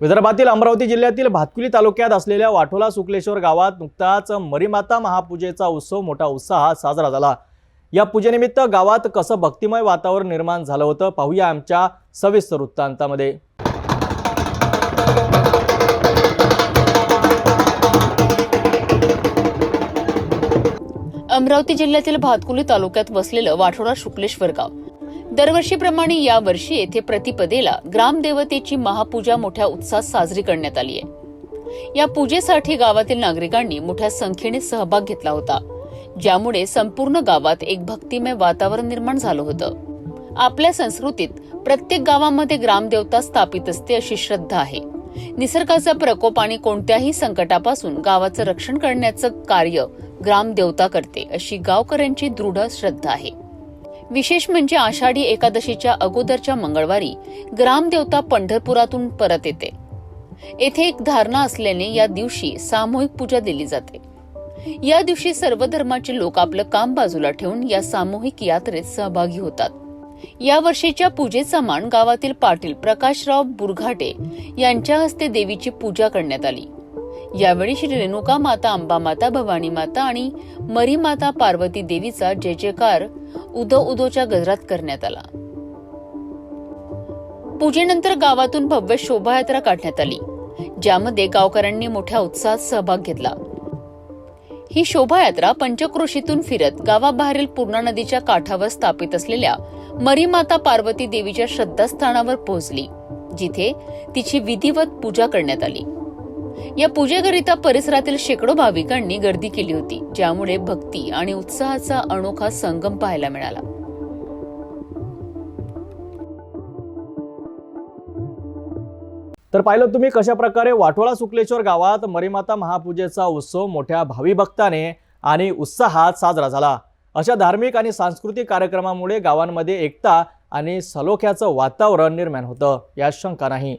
विदर्भातील अमरावती जिल्ह्यातील भातकुली तालुक्यात असलेल्या वाठोला सुकलेश्वर गावात नुकताच मरीमाता महापूजेचा उत्सव मोठा उत्साहात साजरा झाला. या पूजेनिमित्त गावात कसं भक्तिमय वातावरण निर्माण झालं होतं पाहूया आमच्या सविस्तर वृत्तांतामध्ये. अमरावती जिल्ह्यातील भातकुली तालुक्यात वसलेलं वाठोडा शुक्लेश्वर गाव. दरवर्षीप्रमाणे या वर्षी येथे प्रतिपदेला ग्रामदेवतेची महापूजा मोठ्या उत्साहात साजरी करण्यात आली आहे. या पूजेसाठी गावातील नागरिकांनी मोठ्या संख्येने सहभाग घेतला होता ज्यामुळे संपूर्ण गावात एक भक्तिमय वातावरण निर्माण झालं होतं. आपल्या संस्कृतीत प्रत्येक गावामध्ये ग्रामदेवता स्थापित असते अशी श्रद्धा आहे. निसर्गाचा प्रकोप आणि कोणत्याही संकटापासून गावाचं रक्षण करण्याचं कार्य ग्रामदेवता करते अशी गावकऱ्यांची दृढ श्रद्धा आहे. विशेष म्हणजे आषाढी एकादशीच्या अगोदरच्या मंगळवारी ग्रामदेवता पंढरपुरातून परत येते. येथे एक धारणा असल्याने या दिवशी सामूहिक पूजा दिली जाते. या दिवशी सर्व धर्माचे लोक आपलं काम बाजूला ठेवून या सामूहिक यात्रेत सहभागी होतात. या वर्षीच्या पूजेचा मान गावातील पाटील प्रकाशराव बुरघाटे यांच्या हस्ते देवीची पूजा करण्यात आली. यावेळी श्री रेणुका माता अंबा माता भवानी माता आणि मरी माता पार्वती देवीचा जय जयकार उदो उदोच्या गजरात करण्यात आला. पूजेनंतर गावातून भव्य शोभायात्रा काढण्यात आली ज्यामध्ये गावकऱ्यांनी मोठ्या उत्साहात सहभाग घेतला. ही शोभायात्रा पंचक्रोशीतून फिरत गावाबाहेरील पूर्णा नदीच्या काठावर स्थापित असलेल्या मरीमाता पार्वती देवीच्या श्रद्धास्थानावर पोहोचली जिथे तिची विधिवत पूजा करण्यात आली. या पूजेकरिता परिसरातील शेकडो भाविकांनी गर्दी केली होती ज्यामुळे भक्ती आणि उत्साहाचा अनोखा संगम पाहायला मिळाला. तर पाहिलं तुम्ही कशा प्रकारे वाटोळा सुकलेश्वर गावात मरीमाता महापूजेचा उत्सव मोठ्या भावी भक्ताने आणि उत्साहात साजरा झाला. अशा धार्मिक आणि सांस्कृतिक कार्यक्रमामुळे गावांमध्ये एकता आणि सलोख्याचं वातावरण निर्माण होतं यात शंका नाही.